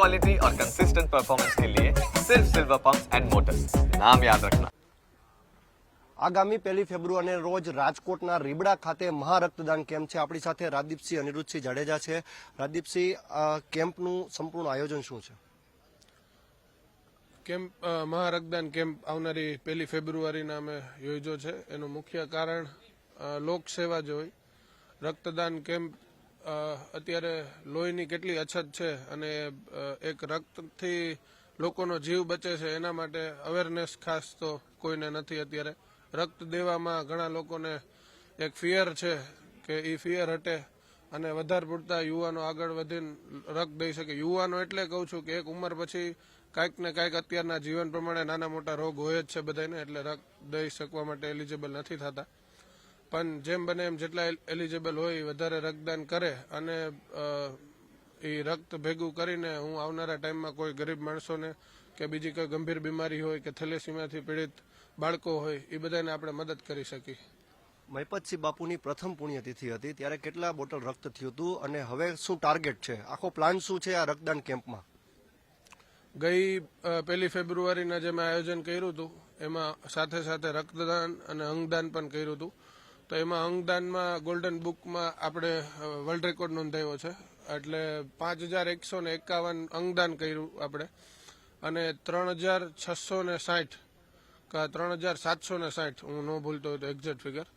Quality और consistent performance के लिए सिर्फ सिल्वर पंप्स एंड मोटर्स नाम याद रखना આગામી પહેલી ફેબ્રુઆરીને રોજ રાજકોટના રીબડા ખાતે મહારક્તદાન કેમ્પ છે આપણી સાથે રાજદીપસિંહ અનિરુદ્ધસિંહ જાડેજા છે રાજદીપસિંહ આ કેમ્પનું સંપૂર્ણ આયોજન શું છે કેમ્પ અ, મહારક્તદાન કેમ્પ આવનારી પહેલી ફેબ્રુઆરીના અમે યોજ્યો છે એનું મુખ્ય કારણ અ, લોકસેવા જ હોય રક્તદાન કેમ્પ અ, અત્યારે લોહીની કેટલી અછત છે અને એક રક્તથી લોકોનો જીવ બચે છે એના માટે અવેરનેસ ખાસ તો કોઈને નથી અત્યારે. રક્ત દેવામાં ઘણા લોકોને એક ફિયર છે કે એ ફિયર હટે અને વધારે પૂરતા યુવાનો આગળ વધીને રક્ત દઈ શકે. યુવાનો એટલે કહું છું કે એક ઉંમર પછી કાંઈક ને કાંઈક અત્યારના જીવન પ્રમાણે નાના મોટા રોગ હોય જ છે બધાને એટલે રક્ત દઈ શકવા માટે એલિજિબલ નથી થતા. પણ જેમ બને એમ જેટલા એલિજિબલ હોય વધારે રક્તદાન કરે અને એ રક્ત ભેગું કરીને હું આવનારા ટાઈમમાં કોઈ ગરીબ માણસોને કે બીજી કોઈ ગંભીર બીમારી હોય કે થેલેસીમાથી પીડિત બાળકો હોય એ બધાને આપણે મદદ કરી શકીએ. મહિપતસિંહ બાપુની પ્રથમ પુણ્યતિથિ હતી ત્યારે કેટલા બોટલ રક્ત થયું હતું અને હવે શું ટાર્ગેટ છે? આખો પ્લાન શું છે આ રક્તદાન કેમ્પમાં? ગઈ પહેલી ફેબ્રુઆરીના જે મેં આયોજન કર્યું હતું એમાં સાથે સાથે રક્તદાન અને અંગદાન પણ કર્યું હતું. તો એમાં અંગદાનમાં ગોલ્ડન બુકમાં આપણે વર્લ્ડ રેકોર્ડ નોંધાયો છે. એટલે પાંચ હજાર એકસો ને એકાવન અંગદાન કર્યું આપણે. અને ત્રણ હજાર છસો ને સાઠ, કા ત્રણ હજાર સાતસો ને સાઠ, હું ન ભૂલતો હોય તો એક્ઝેક્ટ ફિગર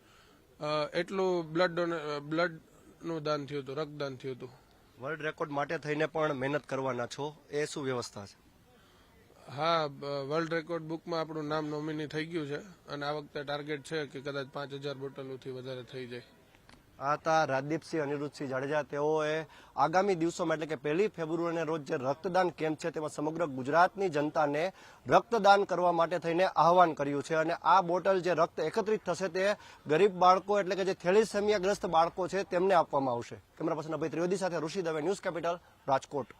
એટલું બ્લડ ડોને બ્લડનું દાન થયું હતું, રક્તદાન થયું હતું. વર્લ્ડ રેકોર્ડ માટે થઈને પણ મહેનત કરવાના છો. એ શું વ્યવસ્થા છે? હા વર્લ્ડ રેકોર્ડ બુકમાં આપણું નામ નોમિની થઈ ગયું છે. અને આ વખતે ટાર્ગેટ છે કે કદાચ પાંચ હજાર બોટલોથી વધારે થઈ જાય. આ હતા રાજદીપસિંહ, અનિરુદ્ધસિંહ જાડેજા. તેઓએ આગામી દિવસોમાં એટલે કે પહેલી ફેબ્રુઆરીના રોજ જે રક્તદાન કેમ્પ છે, તેમાં સમગ્ર ગુજરાતની જનતાને રક્તદાન કરવા માટે થઈને આહવાન કર્યું છે. અને આ બોટલ જે રક્ત એકત્રિત થશે તે ગરીબ બાળકો એટલે કે જે થેલિસેમિયાગ્રસ્ત બાળકો છે, તેમને આપવામાં આવશે. કેમેરા પર્સન અભય ત્રિવેદી સાથે ઋષિ દવે, ન્યૂઝ કેપિટલ, રાજકોટ.